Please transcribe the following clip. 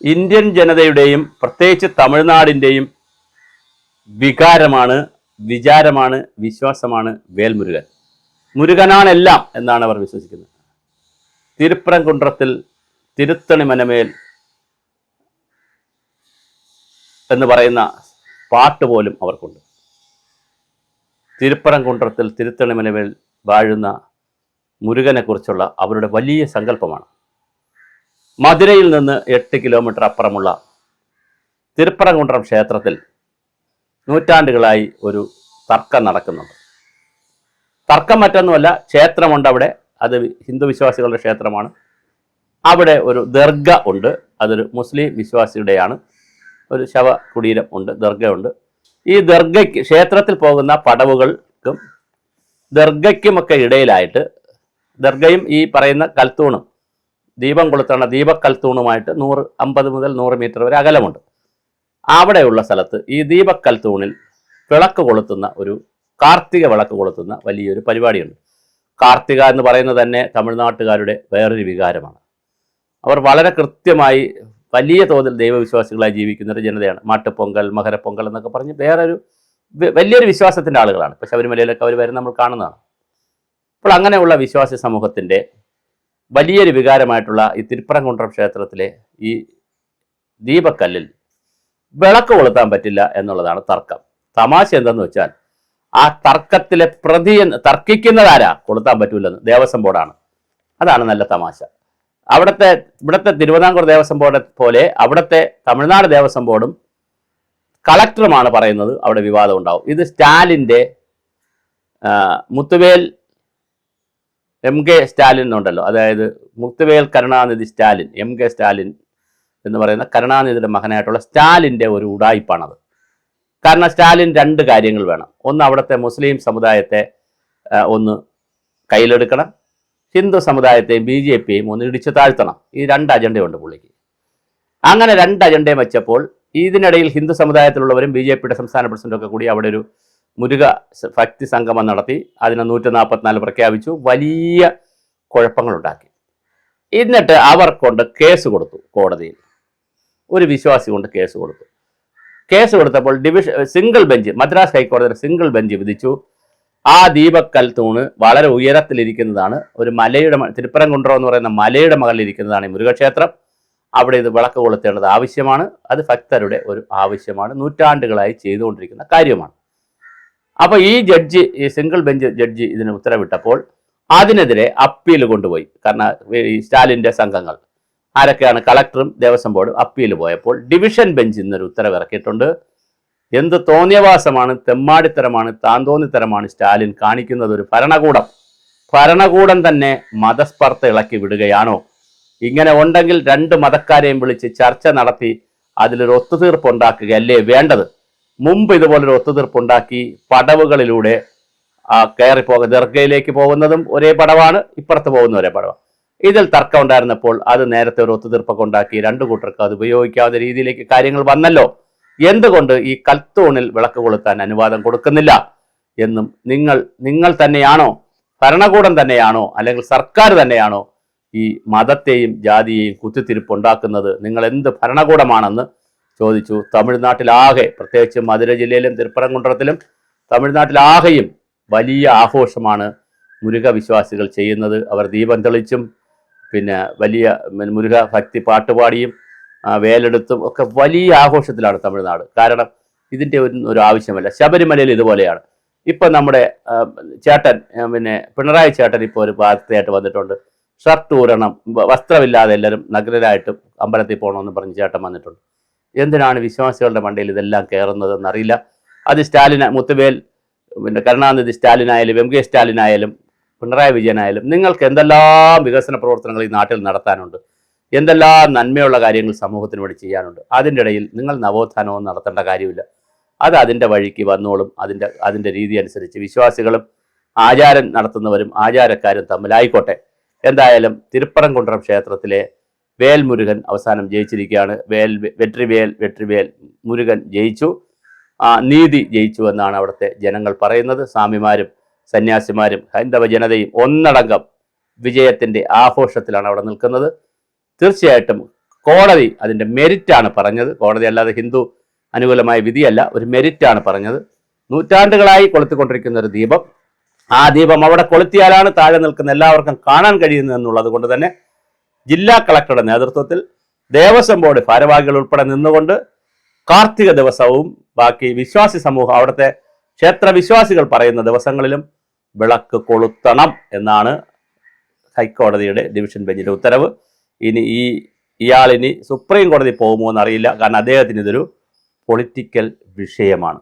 Indian ജനതയുടെയും പ്രത്യേകിച്ച് തമിഴ്നാടിന്റെയും വികാരമാണ് വിചാരമാണ് വിശ്വാസമാണ് വേൽമുരുകൻ. മുരുകനാണെല്ലാം എന്നാണ് അവർ വിശ്വസിക്കുന്നത്. തിരുപ്പരംകുണ്ട്രത്തിൽ തിരുത്തണി മനമേൽ എന്ന് പറയുന്ന പാട്ട് പോലും അവർക്കുണ്ട്. തിരുപ്പരംകുണ്ട്രത്തിൽ തിരുത്തണി മനമേൽ വാഴുന്ന മുരുകനെക്കുറിച്ചുള്ള അവരുടെ വലിയ സങ്കല്പമാണ്. മധുരയിൽ നിന്ന് എട്ട് കിലോമീറ്റർ അപ്പുറമുള്ള തിരുപ്പറങ്കുണ്ടം ക്ഷേത്രത്തിൽ നൂറ്റാണ്ടുകളായി ഒരു തർക്കം നടക്കുന്നുണ്ട്. തർക്കം മറ്റൊന്നുമല്ല ക്ഷേത്രമുണ്ട് അവിടെ. അത് ഹിന്ദു വിശ്വാസികളുടെ ക്ഷേത്രമാണ്. അവിടെ ഒരു ദർഗ ഉണ്ട്. അതൊരു മുസ്ലിം വിശ്വാസിയുടെയാണ്. ഒരു ശവ കുടീരം ഉണ്ട് ദർഗയുണ്ട്. ഈ ദർഗയ്ക്ക് ക്ഷേത്രത്തിൽ പോകുന്ന പടവുകൾക്കും ദർഗയ്ക്കുമൊക്കെ ഇടയിലായിട്ട് ദർഗയും ഈ പറയുന്ന കൽത്തൂണും ദീപം കൊളുത്തണ ദീപക്കൽത്തൂണുമായിട്ട് നൂറ് അമ്പത് മുതൽ നൂറ് മീറ്റർ വരെ അകലമുണ്ട്. അവിടെയുള്ള സ്ഥലത്ത് ഈ ദീപക്കൽത്തൂണിൽ വിളക്ക് കൊളുത്തുന്ന ഒരു കാർത്തിക വിളക്ക് കൊളുത്തുന്ന വലിയൊരു പരിപാടിയുണ്ട്. കാർത്തിക എന്ന് പറയുന്നത് തന്നെ തമിഴ്നാട്ടുകാരുടെ വേറൊരു വികാരമാണ്. അവർ വളരെ കൃത്യമായി വലിയ തോതിൽ ദൈവവിശ്വാസികളായി ജീവിക്കുന്ന ഒരു ജനതയാണ്. മാട്ടുപൊങ്കൽ മകരപ്പൊങ്കൽ എന്നൊക്കെ പറഞ്ഞ് വേറൊരു വലിയൊരു വിശ്വാസത്തിന്റെ ആളുകളാണ്. ഇപ്പോൾ ശബരിമലയിലൊക്കെ അവർ വരെ നമ്മൾ കാണുന്നതാണ്. അപ്പോൾ അങ്ങനെയുള്ള വിശ്വാസി സമൂഹത്തിന്റെ വലിയൊരു വികാരമായിട്ടുള്ള ഈ തിരുപ്പറങ്കുണ്ടം ക്ഷേത്രത്തിലെ ഈ ദീപക്കല്ലിൽ വിളക്ക് കൊളുത്താൻ പറ്റില്ല എന്നുള്ളതാണ് തർക്കം. തമാശ എന്തെന്ന് വെച്ചാൽ ആ തർക്കത്തിലെ പ്രതി എന്ന് തർക്കിക്കുന്നതാരാ കൊളുത്താൻ പറ്റൂലെന്ന്. ദേവസ്വം ബോർഡാണ്. അതാണ് നല്ല തമാശ. അവിടുത്തെ ഇവിടുത്തെ തിരുവിതാംകൂർ ദേവസ്വം ബോർഡ് പോലെ അവിടുത്തെ തമിഴ്നാട് ദേവസ്വം ബോർഡും കളക്ടറുമാണ് പറയുന്നത് അവിടെ വിവാദം ഉണ്ടാവും. ഇത് സ്റ്റാലിന്റെ മുത്തുവേൽ എം കെ സ്റ്റാലിൻ ഉണ്ടല്ലോ അതായത് മുക്തിവേൽ കരുണാനിധി സ്റ്റാലിൻ എം കെ സ്റ്റാലിൻ എന്ന് പറയുന്ന കരുണാനിധിയുടെ മകനായിട്ടുള്ള സ്റ്റാലിന്റെ ഒരു ഉടായിപ്പാണത്. കാരണം സ്റ്റാലിൻ രണ്ട് കാര്യങ്ങൾ വേണം. ഒന്ന് അവിടുത്തെ മുസ്ലിം സമുദായത്തെ ഒന്ന് കയ്യിലെടുക്കണം. ഹിന്ദു സമുദായത്തെയും ബി ജെ പിയെയും ഒന്ന് ഇടിച്ചു താഴ്ത്തണം. ഈ രണ്ട് അജണ്ടയുണ്ട് പുള്ളിക്ക്. അങ്ങനെ രണ്ട് അജണ്ടയും വെച്ചപ്പോൾ ഇതിനിടയിൽ ഹിന്ദു സമുദായത്തിലുള്ളവരും ബി ജെ പിയുടെ സംസ്ഥാന പ്രസിഡന്റും ഒക്കെ കൂടി അവിടെ ഒരു മുരുക ഭക്തി സംഗമം നടത്തി അതിനെ നൂറ്റി നാൽപ്പത്തിനാല് പ്രഖ്യാപിച്ചു. വലിയ കുഴപ്പങ്ങളുണ്ടാക്കി. എന്നിട്ട് അവർ കൊണ്ട് കേസ് കൊടുത്തു കോടതിയിൽ. ഒരു വിശ്വാസി കൊണ്ട് കേസ് കൊടുത്തു. കേസ് കൊടുത്തപ്പോൾ ഡിവിഷൻ സിംഗിൾ ബെഞ്ച് മദ്രാസ് ഹൈക്കോടതിയുടെ സിംഗിൾ ബെഞ്ച് വിധിച്ചു. ആ ദീപക്കൽ തൂണ് വളരെ ഉയരത്തിലിരിക്കുന്നതാണ്. ഒരു മലയുടെ തിരുപ്പരംകുണ്ട്രോ എന്ന് പറയുന്ന മലയുടെ മകളിലിരിക്കുന്നതാണ് ഈ മുരുകക്ഷേത്രം. അവിടെ ഇത് വിളക്ക് കൊളുത്തേണ്ടത് ആവശ്യമാണ്. അത് ഭക്തരുടെ ഒരു ആവശ്യമാണ്. നൂറ്റാണ്ടുകളായി ചെയ്തുകൊണ്ടിരിക്കുന്ന കാര്യമാണ്. അപ്പോൾ ഈ ജഡ്ജി ഈ സിംഗിൾ ബെഞ്ച് ജഡ്ജി ഇതിന് ഉത്തരവിട്ടപ്പോൾ അതിനെതിരെ അപ്പീൽ കൊണ്ടുപോയി. കാരണം ഈ സ്റ്റാലിന്റെ സംഘങ്ങൾ. ആരൊക്കെയാണ്? കളക്ടറും ദേവസ്വം ബോർഡും അപ്പീൽ പോയപ്പോൾ ഡിവിഷൻ ബെഞ്ച് ഇന്നൊരു ഉത്തരവ് ഇറക്കിയിട്ടുണ്ട് എന്ത് തോന്നിയവാസമാണ് തെമ്മാടിത്തരമാണ് താന്തോന്നിത്തരമാണ് സ്റ്റാലിൻ കാണിക്കുന്നത് ഒരു ഭരണകൂടം. ഭരണകൂടം തന്നെ മതസ്പർദ്ധ ഇളക്കി വിടുകയാണോ? ഇങ്ങനെ ഉണ്ടെങ്കിൽ രണ്ട് മതക്കാരെയും വിളിച്ച് ചർച്ച നടത്തി അതിലൊരു ഒത്തുതീർപ്പ് ഉണ്ടാക്കുകയല്ലേ വേണ്ടത്? മുമ്പ് ഇതുപോലൊരു ഒത്തുതീർപ്പ് ഉണ്ടാക്കി പടവുകളിലൂടെ കയറി പോക ദർഗയിലേക്ക് പോകുന്നതും ഒരേ പടവാണ് ഇപ്പുറത്ത് പോകുന്ന ഒരേ പടവാണ്. ഇതിൽ തർക്കം ഉണ്ടായിരുന്നപ്പോൾ അത് നേരത്തെ ഒരു ഒത്തുതീർപ്പൊക്കെ ഉണ്ടാക്കി രണ്ടു കൂട്ടർക്ക് അത് ഉപയോഗിക്കാവുന്ന രീതിയിലേക്ക് കാര്യങ്ങൾ വന്നല്ലോ. എന്തുകൊണ്ട് ഈ കൽത്തൂണിൽ വിളക്ക് കൊളുത്താൻ അനുവാദം കൊടുക്കുന്നില്ല എന്നും നിങ്ങൾ നിങ്ങൾ തന്നെയാണോ ഭരണകൂടം തന്നെയാണോ അല്ലെങ്കിൽ സർക്കാർ തന്നെയാണോ ഈ മതത്തെയും ജാതിയെയും കുത്തിത്തിരിപ്പ് ഉണ്ടാക്കുന്നത് നിങ്ങൾ എന്ത് ഭരണകൂടമാണെന്ന് ചോദിച്ചു. തമിഴ്നാട്ടിലാകെ പ്രത്യേകിച്ച് മധുര ജില്ലയിലും തിരുപ്പറംകുണ്ടത്തിലും തമിഴ്നാട്ടിലാകെയും വലിയ ആഘോഷമാണ് മുരുക വിശ്വാസികൾ ചെയ്യുന്നത്. അവർ ദീപം തെളിച്ചും പിന്നെ വലിയ മുരുക ഭക്തി പാട്ടുപാടിയും വേലെടുത്തും ഒക്കെ വലിയ ആഘോഷത്തിലാണ് തമിഴ്നാട്. കാരണം ഇതിന്റെ ഒരു ഒരു ആവശ്യമല്ല. ശബരിമലയിൽ ഇതുപോലെയാണ്. ഇപ്പം നമ്മുടെ ചേട്ടൻ പിന്നെ പിണറായി ചേട്ടൻ ഇപ്പോൾ ഒരു വാർത്തയായിട്ട് വന്നിട്ടുണ്ട്. ഷർട്ട് ഊരണം വസ്ത്രമില്ലാതെ എല്ലാവരും നഗ്നരായിട്ടും അമ്പലത്തിൽ പോകണമെന്ന് പറഞ്ഞ് ചേട്ടൻ വന്നിട്ടുണ്ട്. എന്തിനാണ് വിശ്വാസികളുടെ മണ്ടയിൽ ഇതെല്ലാം കയറുന്നതെന്നറിയില്ല അത് സ്റ്റാലിൻ മുത്തുവേൽ പിന്നെ കരുണാനിധി സ്റ്റാലിനായാലും എം കെ സ്റ്റാലിനായാലും പിണറായി വിജയനായാലും നിങ്ങൾക്ക് എന്തെല്ലാം വികസന പ്രവർത്തനങ്ങൾ ഈ നാട്ടിൽ നടത്താനുണ്ട്? എന്തെല്ലാം നന്മയുള്ള കാര്യങ്ങൾ സമൂഹത്തിന് വേണ്ടി ചെയ്യാനുണ്ട്? അതിന്റെ ഇടയിൽ നിങ്ങൾ നവോത്ഥാനവും നടത്തേണ്ട കാര്യമില്ല. അത് അതിന്റെ വഴിക്ക് വന്നോളും. അതിന്റെ അതിന്റെ രീതി അനുസരിച്ച് വിശ്വാസികളും ആചാരം നടത്തുന്നവരും ആചാരക്കാരും തമ്മിലായിക്കോട്ടെ. എന്തായാലും തിരുപ്പറംകുണ്ട്രം ക്ഷേത്രത്തിലെ വേൽ മുരുകൻ അവസാനം ജയിച്ചിരിക്കുകയാണ്. വേൽ വെട്രിവേൽ വെട്രിവേൽ മുരുകൻ ജയിച്ചു. നീതി ജയിച്ചു എന്നാണ് അവിടുത്തെ ജനങ്ങൾ പറയുന്നത്. സ്വാമിമാരും സന്യാസിമാരും ഹൈന്ദവ ജനതയും ഒന്നടങ്കം വിജയത്തിന്റെ ആഘോഷത്തിലാണ് അവിടെ നിൽക്കുന്നത്. തീർച്ചയായിട്ടും കോടതി അതിന്റെ മെരിറ്റാണ് പറഞ്ഞത്. കോടതി അല്ലാതെ ഹിന്ദു അനുകൂലമായ വിധിയല്ല ഒരു മെരിറ്റാണ് പറഞ്ഞത്. നൂറ്റാണ്ടുകളായി കൊളുത്തിക്കൊണ്ടിരിക്കുന്ന ഒരു ദീപം. ആ ദീപം അവിടെ കൊളുത്തിയാലാണ് താഴെ നിൽക്കുന്ന എല്ലാവർക്കും കാണാൻ കഴിയുന്നത് എന്നുള്ളത് കൊണ്ട് തന്നെ ജില്ലാ കളക്ടറുടെ നേതൃത്വത്തിൽ ദേവസ്വം ബോർഡ് ഭാരവാഹികൾ ഉൾപ്പെടെ നിന്നുകൊണ്ട് കാർത്തിക ദിവസവും ബാക്കി വിശ്വാസി സമൂഹം അവിടുത്തെ ക്ഷേത്ര വിശ്വാസികൾ പറയുന്ന ദിവസങ്ങളിലും വിളക്ക് കൊളുത്തണം എന്നാണ് ഹൈക്കോടതിയുടെ ഡിവിഷൻ ബെഞ്ചിന്റെ ഉത്തരവ്. ഇനി ഈ ഇയാളിനി സുപ്രീം കോടതി പോകുമോ എന്നറിയില്ല. കാരണം അദ്ദേഹത്തിന് ഇതൊരു പൊളിറ്റിക്കൽ വിഷയമാണ്.